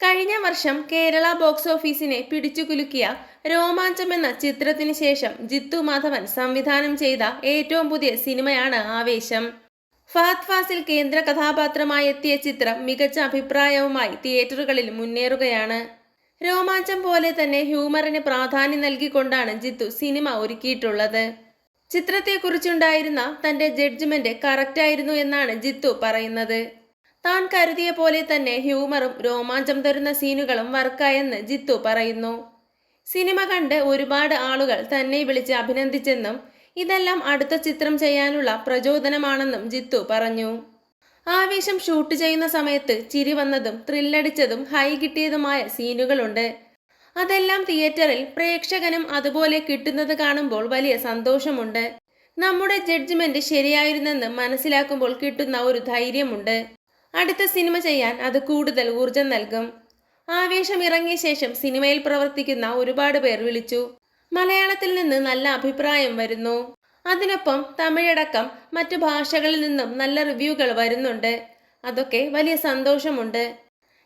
കഴിഞ്ഞ വർഷം കേരള ബോക്സ് ഓഫീസിനെ പിടിച്ചുകുലുക്കിയ രോമാഞ്ചം എന്ന ചിത്രത്തിന് ശേഷം ജിത്തു മാധവൻ സംവിധാനം ചെയ്ത ഏറ്റവും പുതിയ സിനിമയാണ് ആവേശം. ഫഹദ് ഫാസിൽ കേന്ദ്ര കഥാപാത്രമായി എത്തിയ ചിത്രം മികച്ച അഭിപ്രായവുമായി തിയേറ്ററുകളിൽ മുന്നേറുകയാണ്. രോമാഞ്ചം പോലെ തന്നെ ഹ്യൂമറിന് പ്രാധാന്യം നൽകിക്കൊണ്ടാണ് ജിത്തു സിനിമ ഒരുക്കിയിട്ടുള്ളത്. ചിത്രത്തെക്കുറിച്ചുണ്ടായിരുന്ന തന്റെ ജഡ്ജ്മെന്റ് കറക്റ്റായിരുന്നു എന്നാണ് ജിത്തു പറയുന്നത്. താൻ കരുതിയ പോലെ തന്നെ ഹ്യൂമറും രോമാഞ്ചം തരുന്ന സീനുകളും വർക്കായെന്ന് ജിത്തു പറയുന്നു. സിനിമ കണ്ട് ഒരുപാട് ആളുകൾ തന്നെ വിളിച്ച് അഭിനന്ദിച്ചെന്നും ഇതെല്ലാം അടുത്ത ചിത്രം ചെയ്യാനുള്ള പ്രചോദനമാണെന്നും ജിത്തു പറഞ്ഞു. ആവേശം ഷൂട്ട് ചെയ്യുന്ന സമയത്ത് ചിരി വന്നതും ത്രില്ലടിച്ചതും ഹൈ കിട്ടിയതുമായ സീനുകളുണ്ട്. അതെല്ലാം തിയേറ്ററിൽ പ്രേക്ഷകനും അതുപോലെ കിട്ടുന്നത് കാണുമ്പോൾ വലിയ സന്തോഷമുണ്ട്. നമ്മുടെ ജഡ്ജ്മെന്റ് ശരിയായിരുന്നെന്ന് മനസ്സിലാക്കുമ്പോൾ കിട്ടുന്ന ഒരു ധൈര്യമുണ്ട്. അടുത്ത സിനിമ ചെയ്യാൻ അത് കൂടുതൽ ഊർജം നൽകും. ആവേശം ഇറങ്ങിയ ശേഷം സിനിമയിൽ പ്രവർത്തിക്കുന്ന ഒരുപാട് പേർ വിളിച്ചു. മലയാളത്തിൽ നിന്ന് നല്ല അഭിപ്രായം വരുന്നു. അതിനൊപ്പം തമിഴടക്കം മറ്റു ഭാഷകളിൽ നിന്നും നല്ല റിവ്യൂകൾ വരുന്നുണ്ട്. അതൊക്കെ വലിയ സന്തോഷമുണ്ട്.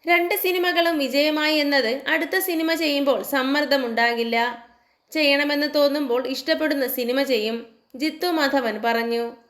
രണ്ട് സിനിമകളും വിജയമായി എന്നത് അടുത്ത സിനിമ ചെയ്യുമ്പോൾ സമ്മർദ്ദമുണ്ടാകില്ല. ചെയ്യണമെന്ന് തോന്നുമ്പോൾ ഇഷ്ടപ്പെടുന്ന സിനിമ ചെയ്യും. ജിത്തു മാധവൻ പറഞ്ഞു.